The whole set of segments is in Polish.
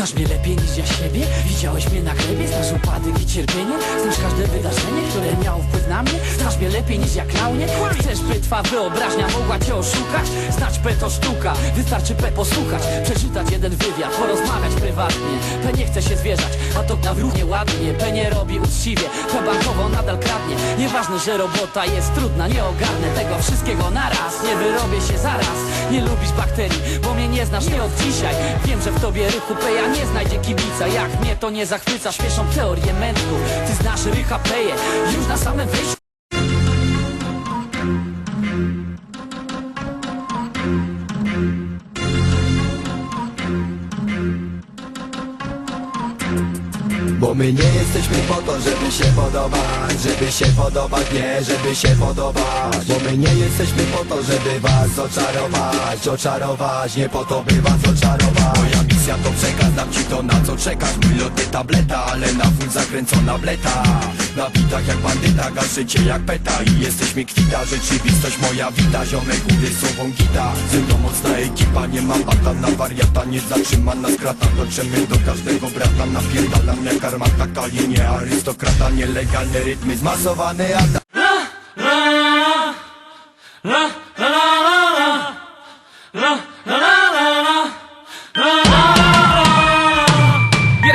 Znasz mnie lepiej niż ja siebie? Widziałeś mnie na glebie? Znasz upadek i cierpienie? Znasz każde wydarzenie, które miało wpływ na mnie? Znasz mnie lepiej niż ja klaunie? Chcesz by twa wyobraźnia mogła cię oszukać? Znać P to sztuka, wystarczy P posłuchać Przeczytać jeden wywiad, porozmawiać prywatnie P nie chce się zwierzać, a to na równie ładnie P nie robi uczciwie, P bankowo nadal kradnie Nieważne, że robota jest trudna, nie ogarnę tego wszystkiego naraz Nie wyrobię się zaraz, nie lubisz bakterii, bo mnie nie znasz nie od dzisiaj Wiem, że w tobie rychu Peja nie znajdzie kibica Jak mnie to nie zachwyca, śmieszą teorie mędrku Ty znasz rycha Peję, już na samym wyjściu Bo my nie jesteśmy po to, żeby się podobać. Żeby się podobać, nie, żeby się podobać. Bo my nie jesteśmy po to, żeby was oczarować. Oczarować, nie po to, by was oczarować Misja to przekaz, dam ci to na co czekasz Mój tableta, ale na full zakręcona bleta Na bitach jak bandyta, gaszycie jak peta I jesteśmy kwita, rzeczywistość moja wita Ziomek góry słową gita Ze mną mocna ekipa, nie mam bata na wariata Nie zatrzymana skrata, dotrzemy do każdego brata Napierdalam jak armata, kalienie arystokrata Nielegalne rytmy, zmasowany atak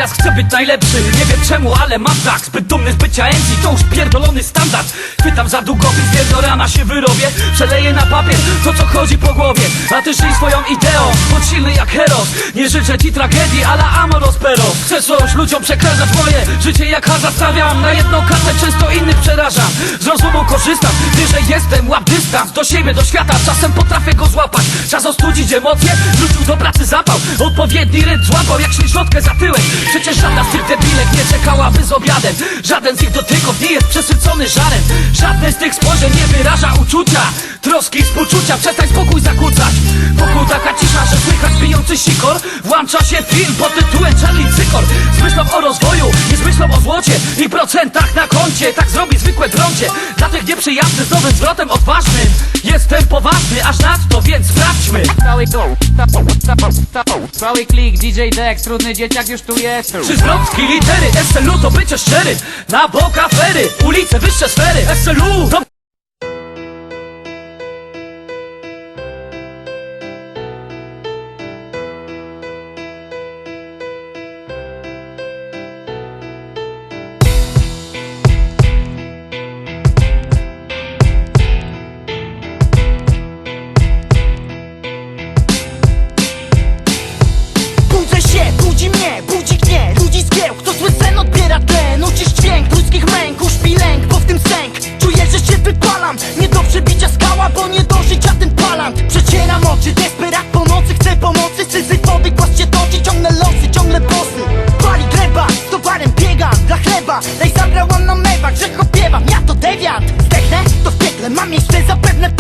Nieraz chcę być najlepszy, nie wiem czemu, ale mam tak Zbyt dumny z bycia MC, to już pierdolony standard. Pytam za długopis, wiem do rana się wyrobię. Przeleję na papier to co chodzi po głowie. A ty żyj swoją ideą, bądź silny jak heros. Nie życzę ci tragedii, ale amoros peros Coś ludziom przekazać moje życie jak hazard Stawiam na jedną kartę, często innych przerażam. Z rozumu korzystam, wyżej jestem, łap dystans Do siebie, do świata, czasem potrafię go złapać Czas ostudzić emocje, wrócił do pracy zapał Odpowiedni rytm złapał jak ślizotkę za tyłek. Przecież żadna z tych debilek nie czekałaby z obiadem. Żaden z ich dotyków nie jest przesycony żarem. Żadne z tych spojrzeń nie wyraża uczucia Troski współczucia, przestań spokój zakłócać. Wokół taka cisza, że słychać bijący sikor. Włącza się film pod tytułem Charlie Cykor Z myślą o rozwoju, nie z myślą o złocie. I procentach na koncie, tak zrobi zwykłe drącie Dla tych nieprzyjaznych z nowym zwrotem odważnym. Jestem poważny, aż nadto, więc sprawdźmy. Cały go, cały klik, DJ Dex, trudny dzieciak już tu jest. Czy zwrotki, litery, SLU to bycie szczery. Na bok afery, ulice, wyższe sfery. SLU w piekle, mam miejsce zapewne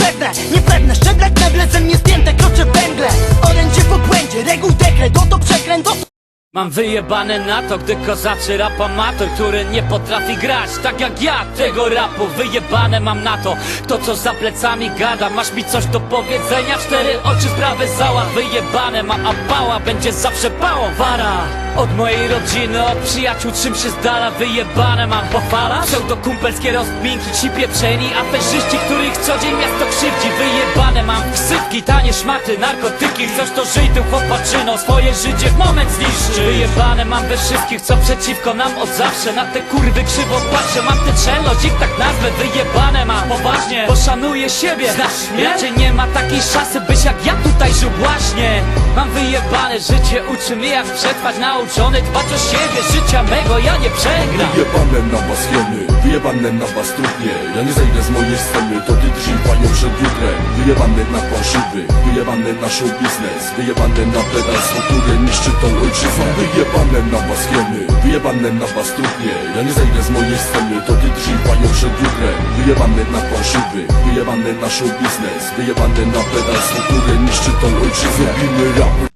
Mam wyjebane na to, gdy kozaczy rap amator Który nie potrafi grać. Tak jak ja tego rapu Wyjebane mam na to, kto co za plecami gada Masz mi coś do powiedzenia, cztery oczy sprawy zała Wyjebane mam, a pała będzie zawsze pałą Wara. Od mojej rodziny, od przyjaciół czym się zdala Wyjebane mam pochwala Pseudo kumpelskie rozkminki, ci pieprzeni Aferzyści, których co dzień miasto krzywdzi. Wyjebane mam ksywki, tanie szmaty, narkotyki. Chcesz to żyj tym chłopaczyno, swoje życie w moment zniszczy Wyjebane mam we wszystkich, co przeciwko nam od zawsze. Na te kurwy krzywo patrzę, mam tę czelność, ich tak nazwę Wyjebane mam, poważnie, poszanuję siebie Znasz mnie? Raczej nie ma takiej szansy, byś jak ja tutaj żył właśnie Mam wyjebane życie, uczy mnie jak przetrwać Nauczony dbać o siebie, życia mego ja nie przegram. Wyjebane na was hieny, wyjebane na was trudnie Ja nie zejdę z mojej sceny, to ty drzyj panią przed jutrem. Wyjebane na fałszywy, wyjebane na show biznes Wyjebane na pedalstwo, które niszczy tą ojczyznę Wyjebane na was hieny, wyjebane na was trudnie Ja nie zejdę z mojej sceny, to ty drzyj panią przed jutrem. Wyjebane na fałszywy, wyjebane na show biznes Wyjebane na pedalstwo, które niszczy tą ojczyznę Robimy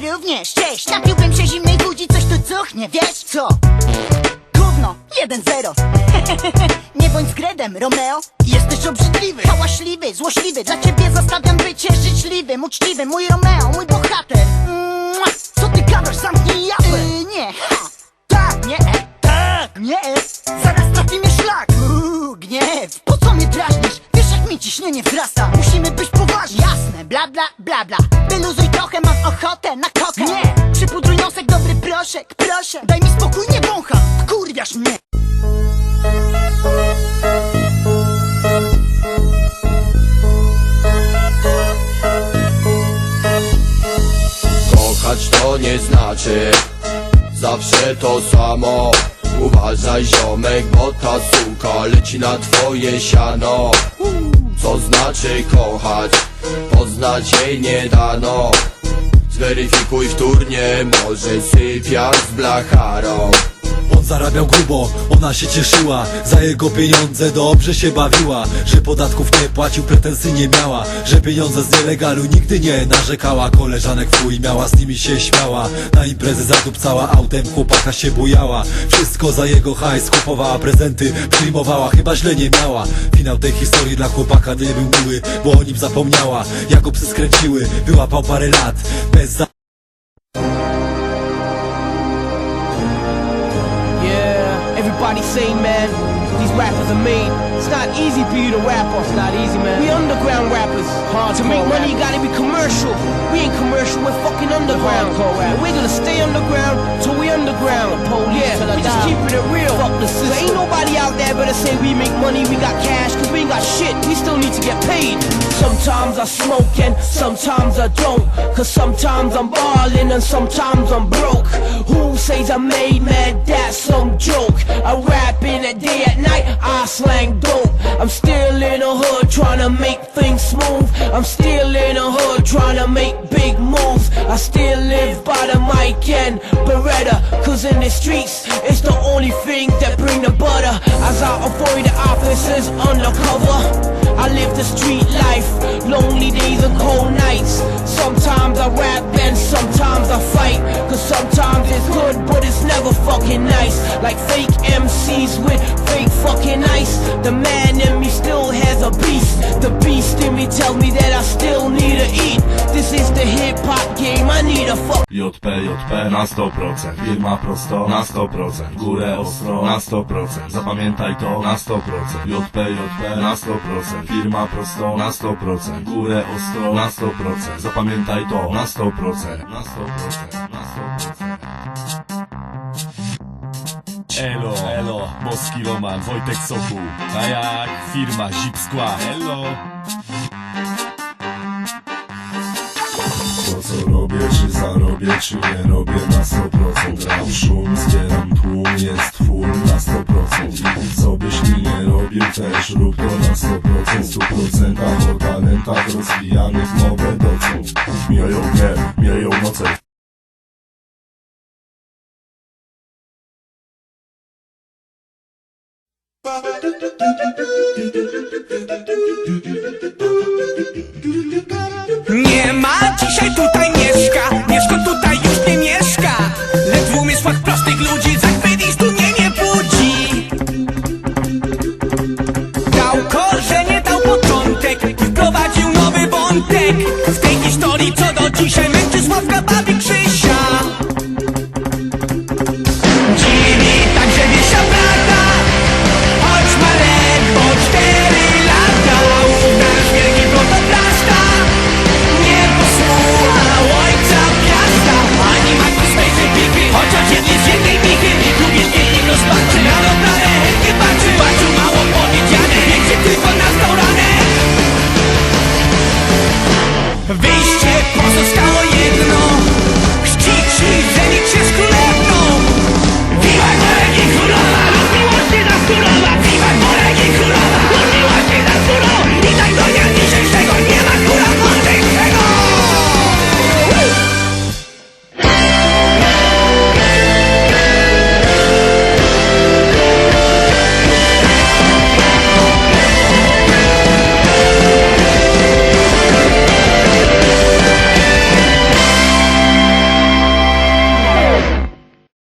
również Cześć, napiłbym się zimnej budzi, coś tu cuchnie, wiesz co? Gówno, 1-0 Nie bądź skredem, Romeo. Jesteś obrzydliwy, hałaśliwy, złośliwy. Dla ciebie zostawiam bycie życzliwym, uczciwym Mój Romeo, mój bohater. Mua! Co ty gadasz, zamknij japę. Yy, Nie, ha, tak, nie, e, tak, nie e. jak mi ciśnienie wzrasta. Musimy być poważni. Jasne, bla bla bla bla. Wyluzuj trochę, mam ochotę na kokę. Nie, przypudruj nosek, dobry proszek, proszę. Daj mi spokój, nie wącham, kurwiasz mnie. Kochać to nie znaczy Zawsze to samo. Uważaj ziomek, bo ta suka leci na twoje siano Co znaczy kochać? Poznać jej nie dano Zweryfikuj wtórnie, może sypiać z blacharą zarabiał grubo, ona się cieszyła Za jego pieniądze dobrze się bawiła Że podatków nie płacił, pretensji nie miała Że pieniądze z nielegalu nigdy nie narzekała. Koleżanek w chuj miała, z nimi się śmiała. Na imprezy zadupcała autem, chłopaka się bujała. Wszystko za jego hajs, kupowała prezenty Przyjmowała, chyba źle nie miała. Finał tej historii dla chłopaka nie był miły Bo o nim zapomniała, jak go psy skręciły Wyłapał parę lat, bez za... everybody say, man, these rappers are made. It's not easy for you to rap off. It's not easy, man. We underground rappers. Hard to make money, you gotta be commercial. We ain't commercial, we're fucking underground. We're gonna stay underground till we underground. Yeah, we just keeping it real. Fuck the system. Out there better say we make money, we got cash, cause we ain't got shit. We still need to get paid. Sometimes I smoke and sometimes I don't. Cause sometimes I'm ballin' and sometimes I'm broke. Who says I made man? That's some joke. I rap in the day at night, I slang dope. I'm still in the hood tryna make things smooth. I'm still in the hood tryna make big moves. I still live by the mic and Beretta. Cause in the streets, it's the only thing that bring the butter. As I avoid the officers undercover. I live the street life, lonely days and cold nights. Sometimes I rap sometimes I fight. Cause sometimes it's good, but it's never fucking nice. Like fake MCs with fake fucking ice. The man in me still has a beast. The beast in me tells me that I still need to eat. This is the hip hop game, I need a fuck. JP, JP na 100% Firma prosto na 100% Górę ostro na 100% Zapamiętaj to na 100% JP, JP na 100% Firma prosto na 100% Górę ostro na 100% Zapamiętaj to na 100% Na 100% Na 100% Elo, elo, boski Roman, Wojtek Sokół. A jak firma Zip Skła Elo czy zarobię, czy nie robię? Na 100% Gram szum, zbieram tłum, jest full na 100% I co byś mi nie robił, też rób to na 100% W 100% o talentach rozwijanych nowe doceń Mijają dnie, mijają noce